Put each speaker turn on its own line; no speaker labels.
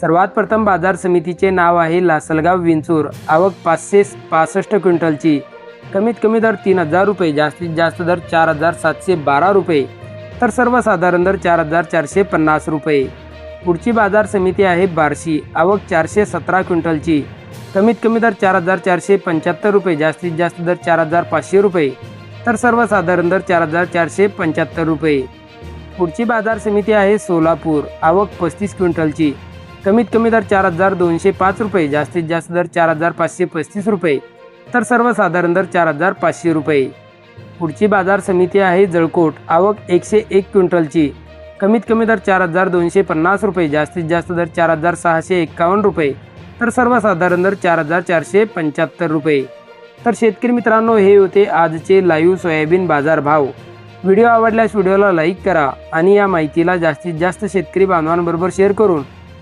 सर्वात प्रथम बाजार समितीचे नाव आहे लासलगाव विंचूर. आवक पाचशे पासष्ट क्विंटलची. कमीत कमी दर तीन हजार रुपये जास्तीत जास्त दर चार हजार सातशे बारा रुपये तर सर्वसाधारण दर चार हजार चारशे पन्नास रुपये. पुढची बाजार समिती आहे बार्शी. आवक चारशे सतरा क्विंटलची. कमीत कमी दर चार हजार चारशे पंच्याहत्तर रुपये जास्तीत जास्त दर चार हजार पाचशे रुपये तर सर्वसाधारण दर चार हजार चारशे पंच्याहत्तर रुपये. पुढची बाजार समिती आहे सोलापूर. आवक पस्तीस क्विंटलची. कमीत कमी दर चार हजार दोनशे पाच रुपये जास्तीत जास्त दर चार हजार पाचशे पस्तीस रुपये तर सर्वसाधारण दर चार हजार पाचशे रुपये. पुढची बाजार समिती आहे जळकोट आवक एकशे एक क्विंटलची. कमीत कमी दर चार हजार दोनशे पन्नास रुपये जास्तीत जास्त दर चार हजार सहाशे एक्कावन्न रुपये तर सर्वसाधारण दर चार हजार चारशे पंच्याहत्तर रुपये. तर शेतकरी मित्रांनो हे होते आजचे लाईव्ह सोयाबीन बाजार भाव व्हिडिओ आवडल्यास व्हिडिओला लाईक करा आणि या माहितीला जास्तीत जास्त शेतकरी बांधवांबरोबर शेअर करून